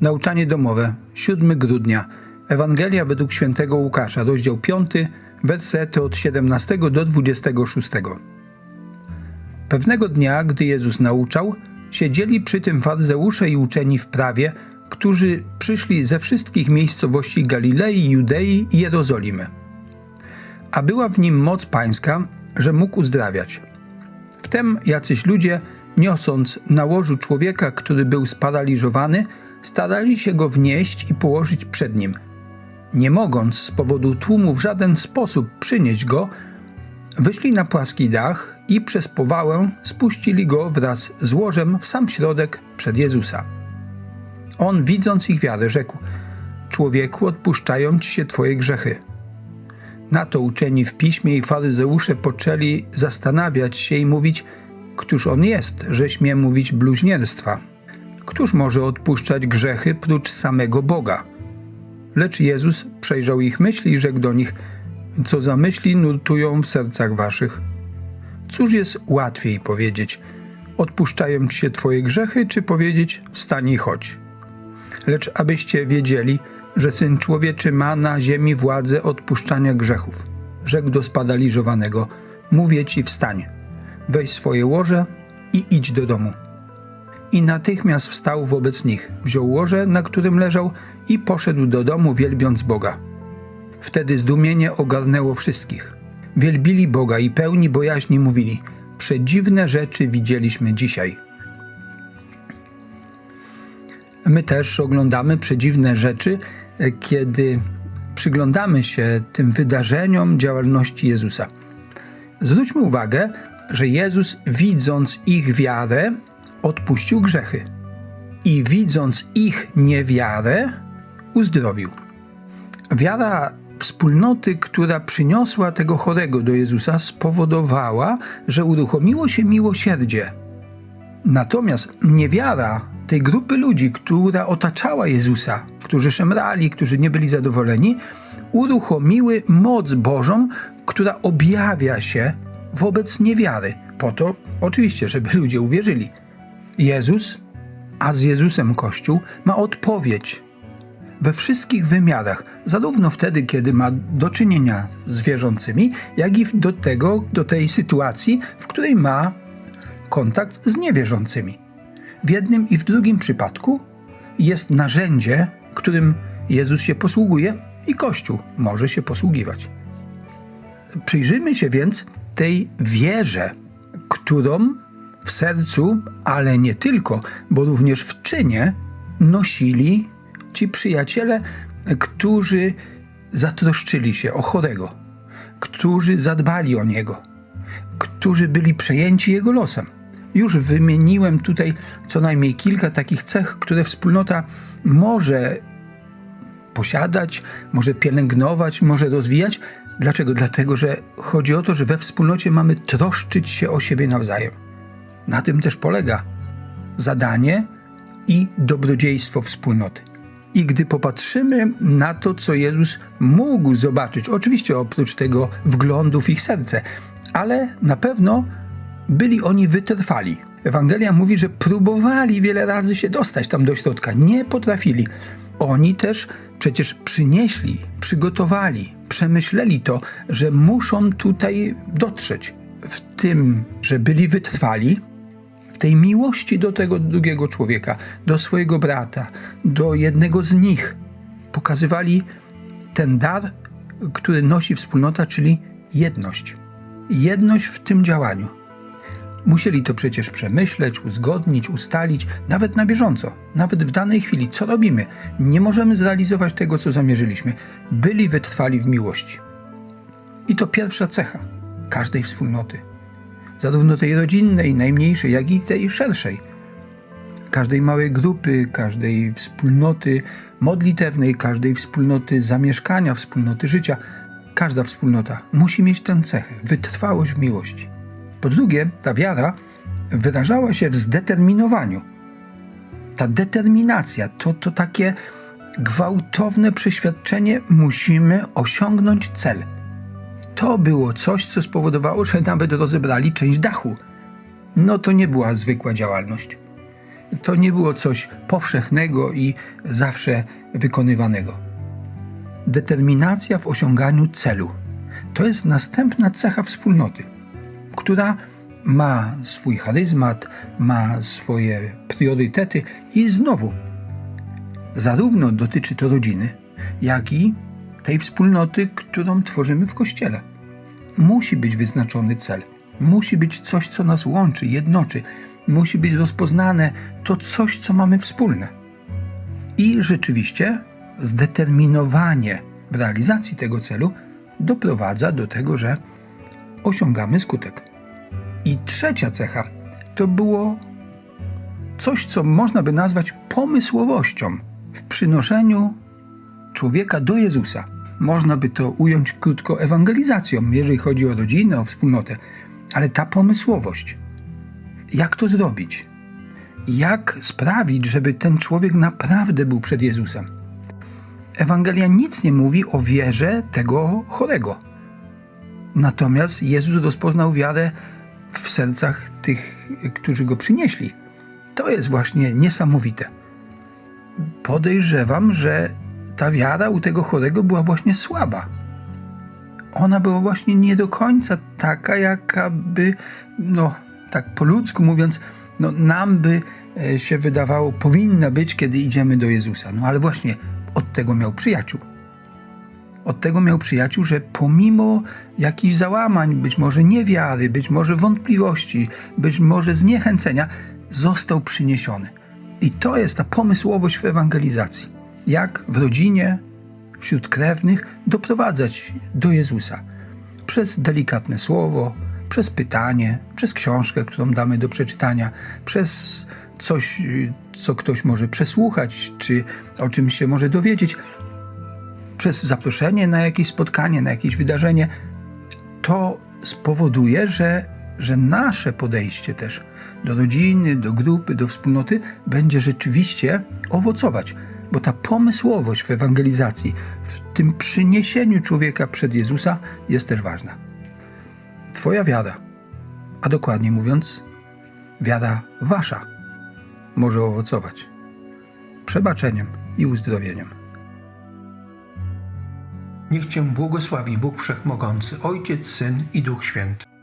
Nauczanie domowe, 7 grudnia. Ewangelia według świętego Łukasza, rozdział 5, wersety od 17 do 26. Pewnego dnia, gdy Jezus nauczał, siedzieli przy tym faryzeusze i uczeni w prawie, którzy przyszli ze wszystkich miejscowości Galilei, Judei i Jerozolimy. A była w nim moc pańska, że mógł uzdrawiać. Wtem jacyś ludzie, niosąc na łożu człowieka, który był sparaliżowany, starali się go wnieść i położyć przed nim. Nie mogąc z powodu tłumu w żaden sposób przynieść go, wyszli na płaski dach i przez powałę spuścili go wraz z łożem w sam środek przed Jezusa. On, widząc ich wiarę, rzekł: Człowieku, odpuszczają ci się twoje grzechy. Na to uczeni w piśmie i faryzeusze poczęli zastanawiać się i mówić: Któż on jest, że śmie mówić bluźnierstwa? Któż może odpuszczać grzechy prócz samego Boga? Lecz Jezus przejrzał ich myśli i rzekł do nich: Co za myśli nurtują w sercach waszych? Cóż jest łatwiej powiedzieć: Odpuszczają ci się twoje grzechy, czy powiedzieć: Wstań i chodź? Lecz abyście wiedzieli, że Syn Człowieczy ma na ziemi władzę odpuszczania grzechów. Rzekł do spadaliżowanego: Mówię ci, wstań, weź swoje łoże i idź do domu. I natychmiast wstał wobec nich, wziął łoże, na którym leżał, i poszedł do domu, wielbiąc Boga. Wtedy zdumienie ogarnęło wszystkich. Wielbili Boga i pełni bojaźni mówili: Przedziwne rzeczy widzieliśmy dzisiaj. My też oglądamy przedziwne rzeczy, e, kiedy przyglądamy się tym wydarzeniom działalności Jezusa. Zwróćmy uwagę, że Jezus, widząc ich wiarę, odpuścił grzechy i widząc ich niewiarę, uzdrowił. Wiara wspólnoty, która przyniosła tego chorego do Jezusa, spowodowała, że uruchomiło się miłosierdzie. Natomiast niewiara tej grupy ludzi, która otaczała Jezusa, którzy szemrali, którzy nie byli zadowoleni, uruchomiły moc Bożą, która objawia się wobec niewiary. Po to oczywiście, żeby ludzie uwierzyli. Jezus, a z Jezusem Kościół, ma odpowiedź we wszystkich wymiarach, zarówno wtedy, kiedy ma do czynienia z wierzącymi, jak i do tego, do tej sytuacji, w której ma kontakt z niewierzącymi. W jednym i w drugim przypadku jest narzędzie, którym Jezus się posługuje i Kościół może się posługiwać. Przyjrzyjmy się więc tej wierze, którą w sercu, ale nie tylko, bo również w czynie nosili ci przyjaciele, którzy zatroszczyli się o chorego, którzy zadbali o niego, którzy byli przejęci jego losem. Już wymieniłem tutaj co najmniej kilka takich cech, które wspólnota może posiadać, może pielęgnować, może rozwijać. Dlaczego? Dlatego, że chodzi o to, że we wspólnocie mamy troszczyć się o siebie nawzajem. Na tym też polega zadanie i dobrodziejstwo wspólnoty. I gdy popatrzymy na to, co Jezus mógł zobaczyć, oczywiście oprócz tego wglądu w ich serce, ale na pewno byli oni wytrwali. Ewangelia mówi, że próbowali wiele razy się dostać tam do środka, nie potrafili. Oni też przecież przynieśli, przygotowali, przemyśleli to, że muszą tutaj dotrzeć. W tym, że byli wytrwali, w tej miłości do tego drugiego człowieka, do swojego brata, do jednego z nich, pokazywali ten dar, który nosi wspólnota, czyli jedność. Jedność w tym działaniu. Musieli to przecież przemyśleć, uzgodnić, ustalić, nawet na bieżąco, nawet w danej chwili. Co robimy? Nie możemy zrealizować tego, co zamierzyliśmy. Byli wytrwali w miłości. I to pierwsza cecha każdej wspólnoty, zarówno tej rodzinnej, najmniejszej, jak i tej szerszej. Każdej małej grupy, każdej wspólnoty modlitewnej, każdej wspólnoty zamieszkania, wspólnoty życia. Każda wspólnota musi mieć tę cechę wytrwałość w miłości. Po drugie, ta wiara wyrażała się w zdeterminowaniu. Ta determinacja to, to takie gwałtowne przeświadczenie, musimy osiągnąć cel. To było coś, co spowodowało, że nawet rozebrali część dachu. No to nie była zwykła działalność. To nie było coś powszechnego i zawsze wykonywanego. Determinacja w osiąganiu celu to jest następna cecha wspólnoty, która ma swój charyzmat, ma swoje priorytety i znowu, zarówno dotyczy to rodziny, jak i tej wspólnoty, którą tworzymy w kościele. Musi być wyznaczony cel, musi być coś, co nas łączy, jednoczy, musi być rozpoznane to coś, co mamy wspólne. I rzeczywiście zdeterminowanie w realizacji tego celu doprowadza do tego, że osiągamy skutek. I trzecia cecha to było coś, co można by nazwać pomysłowością w przynoszeniu człowieka do Jezusa. Można by to ująć krótko ewangelizacją, jeżeli chodzi o rodzinę, o wspólnotę, ale ta pomysłowość. Jak to zrobić? Jak sprawić, żeby ten człowiek naprawdę był przed Jezusem? Ewangelia nic nie mówi o wierze tego chorego. Natomiast Jezus rozpoznał wiarę w sercach tych, którzy go przynieśli. To jest właśnie niesamowite. Podejrzewam, że ta wiara u tego chorego była właśnie słaba. Ona była właśnie nie do końca taka, jaka by, no tak po ludzku mówiąc, no, nam by e, się wydawało, powinna być, kiedy idziemy do Jezusa. No ale właśnie od tego miał przyjaciół. Od tego miał przyjaciół, że pomimo jakichś załamań, być może niewiary, być może wątpliwości, być może zniechęcenia, został przyniesiony. I to jest ta pomysłowość w ewangelizacji. Jak w rodzinie, wśród krewnych doprowadzać do Jezusa. Przez delikatne słowo, przez pytanie, przez książkę, którą damy do przeczytania, przez coś, co ktoś może przesłuchać, czy o czymś się może dowiedzieć, przez zaproszenie na jakieś spotkanie, na jakieś wydarzenie, to spowoduje, że, że nasze podejście też do rodziny, do grupy, do wspólnoty będzie rzeczywiście owocować, bo ta pomysłowość w ewangelizacji, w tym przyniesieniu człowieka przed Jezusa jest też ważna. Twoja wiara, a dokładnie mówiąc, wiara wasza, może owocować przebaczeniem i uzdrowieniem. Niech Cię błogosławi Bóg Wszechmogący, Ojciec, Syn i Duch Święty.